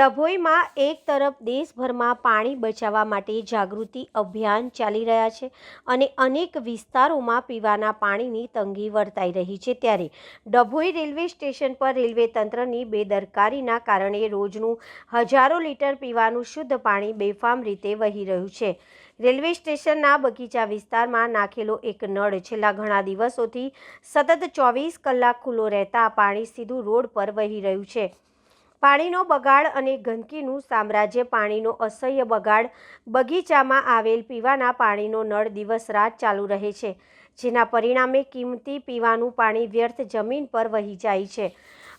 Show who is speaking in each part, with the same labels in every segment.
Speaker 1: ડભોઈમાં એક તરફ દેશભરમાં પાણી બચાવવા માટે જાગૃતિ અભિયાન ચાલી રહ્યા છે અને અનેક વિસ્તારોમાં પીવાના પાણીની તંગી વર્તાઈ રહી છે ત્યારે ડભોઈ રેલવે સ્ટેશન પર રેલવે તંત્રની બેદરકારીના કારણે રોજનું હજારો લીટર પીવાનું શુદ્ધ પાણી બેફામ રીતે વહી રહ્યું છે. રેલવે સ્ટેશનના બગીચા વિસ્તારમાં નાખેલો એક નળ છેલ્લા ઘણા દિવસોથી સતત ચોવીસ કલાક ખુલ્લો રહેતા પાણી સીધું રોડ પર વહી રહ્યું છે. પાણીનો બગાડ અને ગંદકીનું સામ્રાજ્ય, પાણીનો અસહ્ય બગાડ, બગીચામાં આવેલ પીવાના પાણીનો નળ દિવસ રાત ચાલુ રહે છે, જેના પરિણામે કિંમતી પીવાનું પાણી વ્યર્થ જમીન પર વહી જાય છે.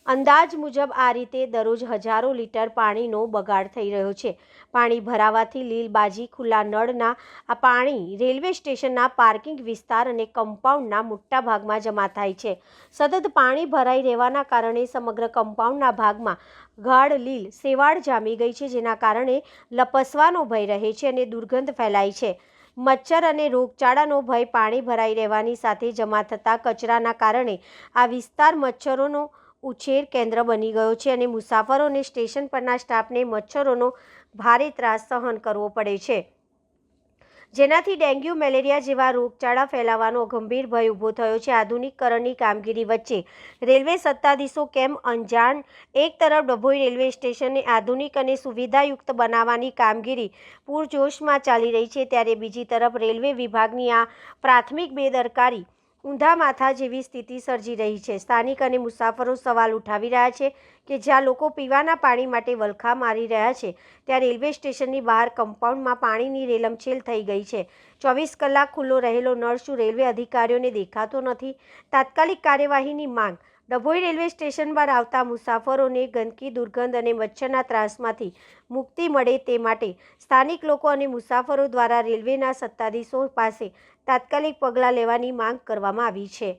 Speaker 1: અંદાજ મુજબ આ રીતે દરરોજ હજારો લીટર પાણીનો બગાડ થઈ રહ્યો છે. પાણી ભરાવાથી લીલબાજી, ખુલ્લા નળના, આ પાણી રેલવે સ્ટેશનના પાર્કિંગ વિસ્તાર અને કમ્પાઉન્ડના મોટા ભાગમાં જમા થાય છે. સતત પાણી ભરાઈ રહેવાના કારણે સમગ્ર કમ્પાઉન્ડના ભાગમાં ગાઢ લીલ સેવાળ જામી ગઈ છે, જેના કારણે લપસવાનો ભય રહે છે અને દુર્ગંધ ફેલાય છે. મચ્છર અને રોગચાળાનો ભય પાણી ભરાઈ રહેવાની સાથે જમા થતા કચરાના કારણે આ વિસ્તાર મચ્છરોનો ઉછેર કેન્દ્ર બની ગયો છે અને મુસાફરોને સ્ટેશન પરના સ્ટાફને મચ્છરોનો ભારે ત્રાસ સહન કરવો પડે છે. જેનાથી ડેન્ગ્યુ, મેલેરિયા જેવા રોગચાળા ફેલાવાનો ગંભીર ભય ઊભો થયો છે. આધુનિકકરણની કામગીરી વચ્ચે રેલવે સત્તાધીશો કેમ અંજાણ, એક તરફ ડભોઈ રેલવે સ્ટેશનને આધુનિક અને સુવિધાયુક્ત બનાવવાની કામગીરી પૂરજોશમાં ચાલી રહી છે, ત્યારે બીજી તરફ રેલવે વિભાગની આ પ્રાથમિક બેદરકારી ઊંધા માથા જેવી સ્થિતિ સર્જી રહી છે. સ્થાનિક અને મુસાફરો સવાલ ઉઠાવી રહ્યા છે કે જ્યાં લોકો પીવાના પાણી માટે વલખા મારી રહ્યા છે, ત્યાં રેલવે સ્ટેશનની બહાર કમ્પાઉન્ડમાં પાણીની રેલમછેલ થઈ ગઈ છે. ચોવીસ કલાક ખુલ્લો રહેલો નળ શું રેલવે અધિકારીઓને દેખાતો નથી? તાત્કાલિક કાર્યવાહીની માંગ ડભોઈ રેલવે સ્ટેશન પર આવતા મુસાફરોને ગંદકી, દુર્ગંધ અને મચ્છરના ત્રાસમાંથી મુક્તિ મળે તે માટે સ્થાનિક લોકો અને મુસાફરો દ્વારા રેલવેના સત્તાધીશો પાસે તાત્કાલિક પગલાં લેવાની માંગ કરવામાં આવી છે.